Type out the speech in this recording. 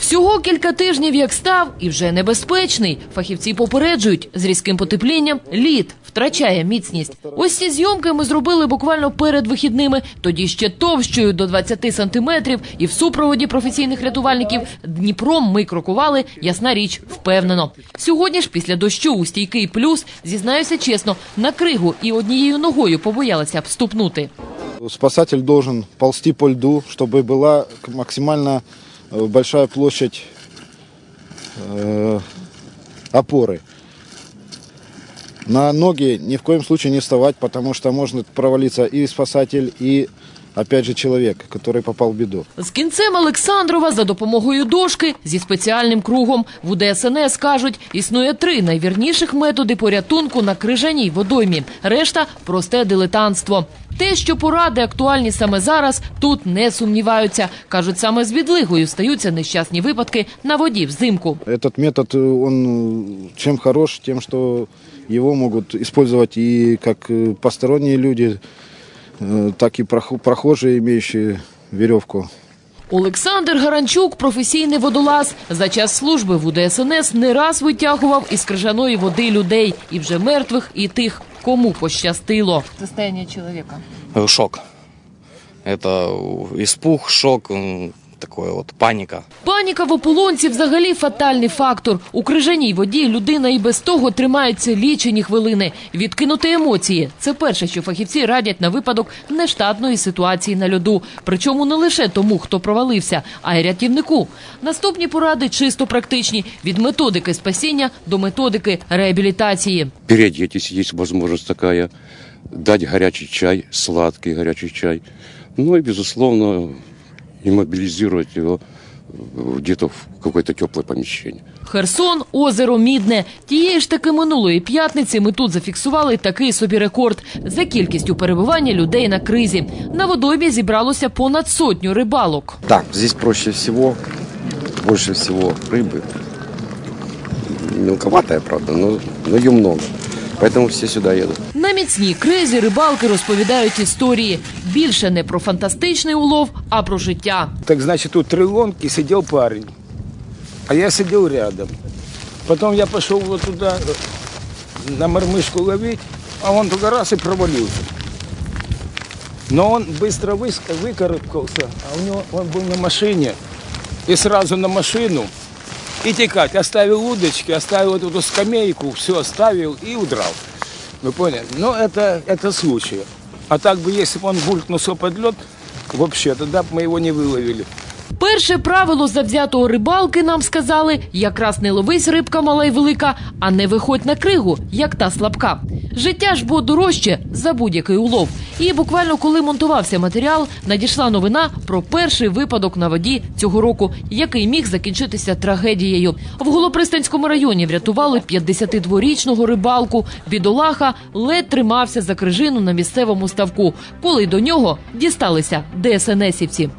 Всього кілька тижнів як став і вже небезпечний. Фахівці попереджують, з різким потеплінням лід втрачає міцність. Ось ці зйомки ми зробили буквально перед вихідними, тоді ще товщою до 20 сантиметрів, і в супроводі професійних рятувальників Дніпром ми крокували, ясна річ, впевнено. Сьогодні ж після дощу у стійкий плюс, зізнаюся чесно, на кригу і однією ногою побоялася б ступнути. Спасатель должен ползти по льду, чтобы была максимально э, Большая площадь э, опоры. На ноги ни в коем случае не вставать, потому что может провалиться и спасатель, и опять же человек, который попал в беду. З кінцем Олександрова за допомогою дошки зі спеціальним кругом в УДСНС кажуть, існує три найвірніших методи порятунку на крижаній водоймі. Решта просте дилетантство. Те, що поради актуальні саме зараз, тут не сумніваються. кажуть, саме з відлигою стаються нещасні випадки на воді взимку. Этот метод, э, он э, чем хорош, тем, что его могут использовать и как э, посторонние люди, э, так и прохо- прохожие, имеющие веревку. Олександр Гаранчук, професійний водолаз, за час служби в УДСНС не раз витягував із крижаної води людей, і вже мертвих, і тих, кому пощастило. Состояние чоловіка. Шок. Это испуг, шок, такое вот паника. Паніка в ополонці взагалі фатальний фактор. У крижаній воді людина і без того тримається лічені хвилини. Відкинути емоції це перше, що фахівці радять на випадок нештатної ситуації на льоду. Причому не лише тому, хто провалився, а й рятівнику. Наступні поради чисто практичні від методики спасіння до методики реабілітації. переодеть, если есть возможность такая, дать горячий чай, сладкий горячий чай. Ну и, безусловно, иммобилизировать его э, где-то в какое-то теплое помещение. Херсон, озеро Мідне. Тієї ж таки минулої п'ятниці ми тут зафіксували такий собі рекорд за кількістю перебування людей на кризі. На водоймі зібралося понад сотню рибалок. Да, здесь проще всего, больше всего рыбы. Мелковатая, правда, но, но ее много. Поэтому все сюда едут. На міцній кризі рибалки розповідають історії. Більше не про фантастичний улов, а про життя. Так значит, у три ломки сидел парень, а я сидел рядом. Потом я пошел вот туда э, на мормышку ловить, а он туда раз и провалился. Но он быстро выс- выкарабкался, а у него он был на машине. И сразу на машину и текать. Оставил удочки, оставил вот эту скамейку, все оставил и удрал. Вы поняли? Но это, это случай. А так бы, если бы он булькнулся под лед, вообще, тогда бы мы его не выловили. Перше правило завзятого рибалки нам сказали: якраз не ловись рибка мала й велика, а не виходь на кригу, як та слабка. Життя ж бо дорожче за будь-який улов. І буквально коли монтувався матеріал, надійшла новина про перший випадок на воді цього року, який міг закінчитися трагедією. В Голопристанському районі врятували 52-річного рибалку. Бідолаха ледь тримався за крижину на місцевому ставку, коли до нього дісталися ДСНСівці.